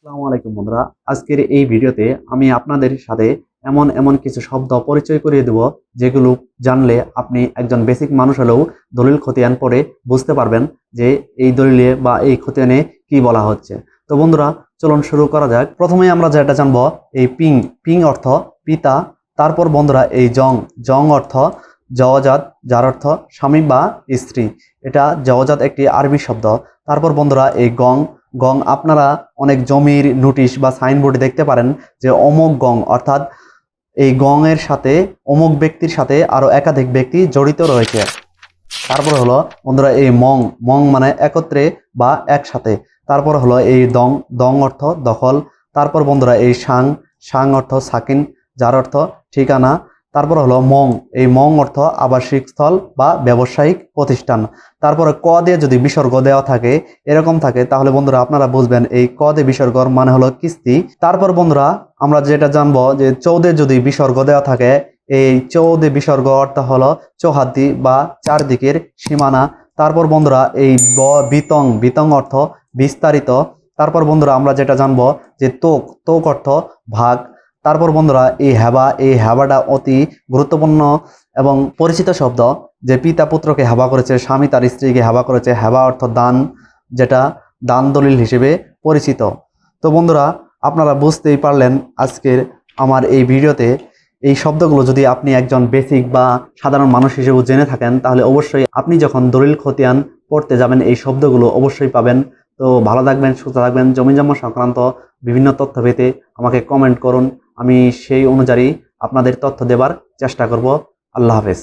আসসালামু আলাইকুম বন্ধুরা। আজকের এই ভিডিওতে আমি আপনাদের সাথে এমন এমন কিছু শব্দ পরিচয় করিয়ে দেব, যেগুলো জানলে আপনি একজন বেসিক মানুষ হলেও দলিল খতিয়ান পড়ে বুঝতে পারবেন যে এই দলিলে বা এই খতিয়ানে কি বলা হচ্ছে। তো বন্ধুরা, চলুন শুরু করা যাক। প্রথমে আমরা যেটা জানব, এই পিং পিং অর্থ পিতা, তারপর বন্ধুরা এই জং জং অর্থ জওয়াজাত, যার অর্থ স্বামী বা স্ত্রী। এটা জওয়াজাত একটি আরবি শব্দ। তারপর বন্ধুরা এই গং গং আপনারা অনেক জমির নোটিশ বা সাইনবোর্ডে দেখতে পারেন যে অমুক গং, অর্থাৎ এই গংয়ের সাথে অমুক ব্যক্তির সাথে আরও একাধিক ব্যক্তি জড়িত রয়েছে। তারপর হলো, বন্ধুরা, এই মং মং মানে একত্রে বা একসাথে। তারপর হলো এই দং দং অর্থ দখল। তারপর বন্ধুরা, এই সাং সাং অর্থ সাকিন, যার অর্থ ঠিকানা। তারপর হলো মং। এই মং অর্থ আবাসিক স্থল বা ব্যবসায়িক প্রতিষ্ঠান। তারপরে ক দিয়ে যদি বিসর্গ দেওয়া থাকে, এরকম থাকে, তাহলে বন্ধুরা আপনারা বুঝবেন এই ক দিয়ে বিসর্গর মানে হলো কিস্তি। তারপর বন্ধুরা আমরা যেটা জানব যে চৌদে যদি বিসর্গ দেওয়া থাকে, এই চৌদে বিসর্গ অর্থ হলো চৌহাদ্দি বা চারদিকের সীমানা। তারপর বন্ধুরা এই ব বিতং বিতং অর্থ বিস্তারিত। তারপর বন্ধুরা আমরা যেটা জানব যে তোক তোক অর্থ ভাগ। তারপর বন্ধুরা, এই হ্যাবা, এই হ্যাবাটা অতি গুরুত্বপূর্ণ এবং পরিচিত শব্দ যে পিতা পুত্রকে হেবা করেছে, স্বামী তার স্ত্রীকে হেবা করেছে। হেবা অর্থ দান, যেটা দান দলিল হিসেবে পরিচিত। তো বন্ধুরা, আপনারা বুঝতেই পারলেন আজকের আমার এই ভিডিওতে। এই শব্দগুলো যদি আপনি একজন বেসিক বা সাধারণ মানুষ হিসেবে জেনে থাকেন, তাহলে অবশ্যই আপনি যখন দলিল খতিয়ান পড়তে যাবেন, এই শব্দগুলো অবশ্যই পাবেন। তো ভালো থাকবেন, সুস্থ থাকবেন। জমি জমা সংক্রান্ত বিভিন্ন তথ্য পেতে আমাকে কমেন্ট করুন। আমি সেই অনুযায়ী আপনাদের তথ্য দেবার চেষ্টা করব। আল্লাহ হাফেজ।